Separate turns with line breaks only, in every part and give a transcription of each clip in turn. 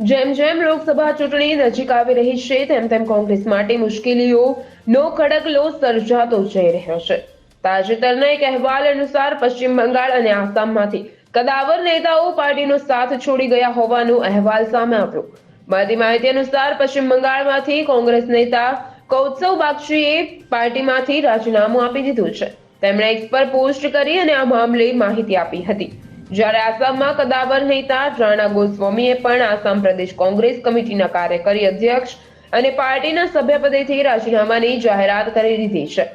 જેમ જેમ લોકસભા ચૂંટણી નજીક આવી રહી છે, તેમ તેમ કોંગ્રેસ માટે મુશ્કેલીઓ લો કડક લો સર્જાતો જઈ રહ્યો છે. તાજેતરના એક અહેવાલ અનુસાર પશ્ચિમ બંગાળ અને આસામમાંથી કદાવર નેતાઓ પાર્ટીનો સાથ છોડી ગયા હોવાનો અહેવાલ સામે આવ્યો. મળતી માહિતી અનુસાર પશ્ચિમ બંગાળમાંથી કોંગ્રેસ નેતા કૌત્સવ બાગચીએ પાર્ટીમાંથી રાજીનામું આપી દીધું છે. તેમણે એક્સ પર પોસ્ટ કરી અને આ મામલે માહિતી આપી હતી. જ્યારે આસામમાં કદાવર નેતા રાણા ગોસ્વામીએ પણ આસામ પ્રદેશ કોંગ્રેસ કમિટીના કાર્યકારી અધ્યક્ષ અને પાર્ટીના સભ્યપદેથી રાજીનામાની જાહેરાત કરી દીધી છે.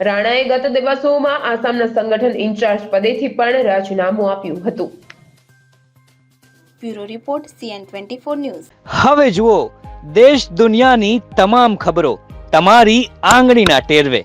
રાણાએ ગત દિવસોમાં આસામના સંગઠન ઇન્ચાર્જ પદેથી પણ રાજીનામું આપ્યું હતું.
Bureau report CN twenty news.
હવે જુઓ દેશ દુનિયાની તમામ ખબરો તમારી આંગળીના ટેરવે.